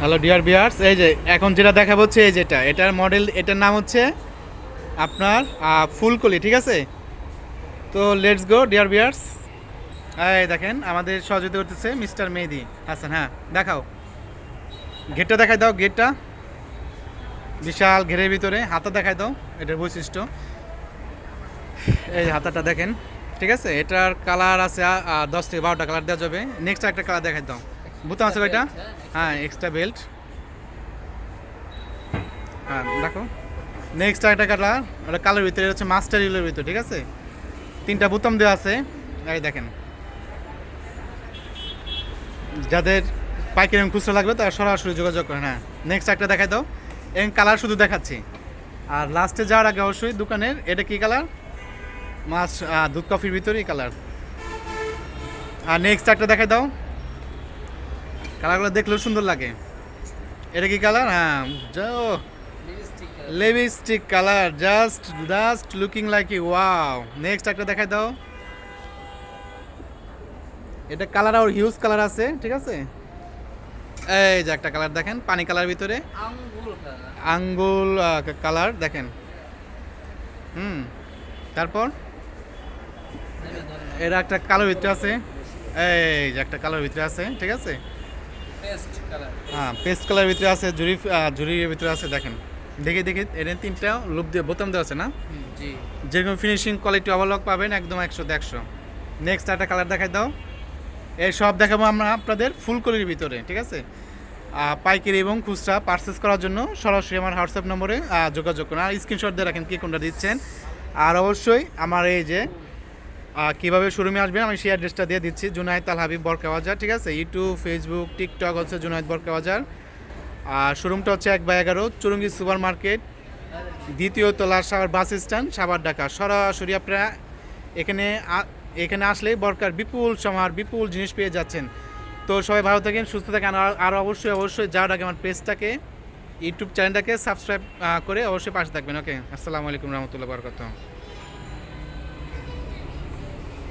Hello, deer বিয়ার্স এই যে, এখন যেটা দেখা হচ্ছে এই যেটা, এটার মডেল, এটার নাম হচ্ছে আপনার ফুলকলি, ঠিক আছে? তো লেটস গো ডিয়ার বিয়ার্স এই দেখেন, আমাদের সহযোগিতা করতেছে মিস্টার মেহেদি হাসান হ্যাঁ দেখাও। গেটটা দেখাই দাও গেটটা বিশাল ঘেরের ভিতরে, হাতা দেখাই দাও, এটার বৈশিষ্ট্য। এই হাতাটা দেখেন, ঠিক আছে? এটার কালার আছে দশ থেকে বারোটা কালার দেওয়া যাবে। নেক্সট একটা কালার দেখাই দাও। বুতাম আছে কয়টা? হ্যাঁ এক্সট্রা বেল্ট হ্যাঁ দেখো। নেক্সট একটা কালার ওটা কালার ভিতরে হচ্ছে মাস্টার ইউলের ভিতরে, ঠিক আছে? তিনটা বোতাম দেওয়া আছে। এই দেখেন। যাদের পাইকারি খুচরা লাগবে তারা সরাসরি যোগাযোগ করেন হ্যাঁ। নেক্সট একটা দেখাই দাও। এবং কালার শুধু দেখাচ্ছি। আর লাস্টে যাওয়ার আগে অবশ্যই দোকানের, এটা কি কালার? মাছ দুধ কফির ভিতরেই কালার। আর নেক্সট একটা দেখাই দাও। কালারগুলো দেখলেও সুন্দর লাগে। এটা কি কালার? হ্যাঁ যাও। Lipstick colour just just looking like you wow next একটা দেখাই দাও। এটা কালার আর হিউজ কালার আছে ঠিক আছে? এই যে একটা কালার দেখেন পানি কালার ভিতরে। আঙ্গুল কালার। আঙ্গুল কালার দেখেন। হুম তারপর? এর একটা কালোর ভিতরে আছে। এই যে একটা কালোর ভিতরে আছে ঠিক আছে? হ্যাঁ পেস্ট কালার ভিতরে আছে জুরি জুরির ভিতরে আছে দেখেন। দেখে দেখে এর তিনটা লুপ দিয়ে বোতাম দেওয়া আছে না? জি। যেরকম ফিনিশিং কোয়ালিটি অবলক পাবেন একদম একশো একশো নেক্সট একটা কালার দেখাই দাও। এই সব দেখাবো আমরা আপনাদের ফুলকলির ভিতরে ঠিক আছে? পাইকারি এবং খুচরা পারচেস করার জন্য সরাসরি আমার হোয়াটসঅ্যাপ নম্বরে যোগাযোগ করুন। আর স্ক্রিনশট দিয়ে রাখেন কি কোনটা দিচ্ছেন। আর অবশ্যই আমার এই যে কীভাবে শোরুমে আসবেন আমি সেই অ্যাড্রেসটা দিয়ে দিচ্ছি জুনাইদ আল হাবিব বরকা বাজার ঠিক আছে? ইউটিউব ফেসবুক টিকটক হচ্ছে জুনাইদ বরকা বাজার আর শোরুমটা হচ্ছে এক বাই এগারো, চুরুঙ্গি সুপার মার্কেট দ্বিতীয় তলা সাভার বাস স্ট্যান্ড, সাভার ঢাকা। সরাসরি আপনারা এখানে এখানে আসলেই বরকার বিপুল সমার বিপুল জিনিস পেয়ে যাচ্ছেন। তো সবাই ভালো থাকেন, সুস্থ থাকেন, আর আর অবশ্যই অবশ্যই যাওয়ার আগে আমার পেজটাকে ইউটিউব চ্যানেলটাকে সাবস্ক্রাইব করে অবশ্যই পাশে থাকবেন ওকে আসসালামু আলাইকুম রহমতুল্লাহ বরকত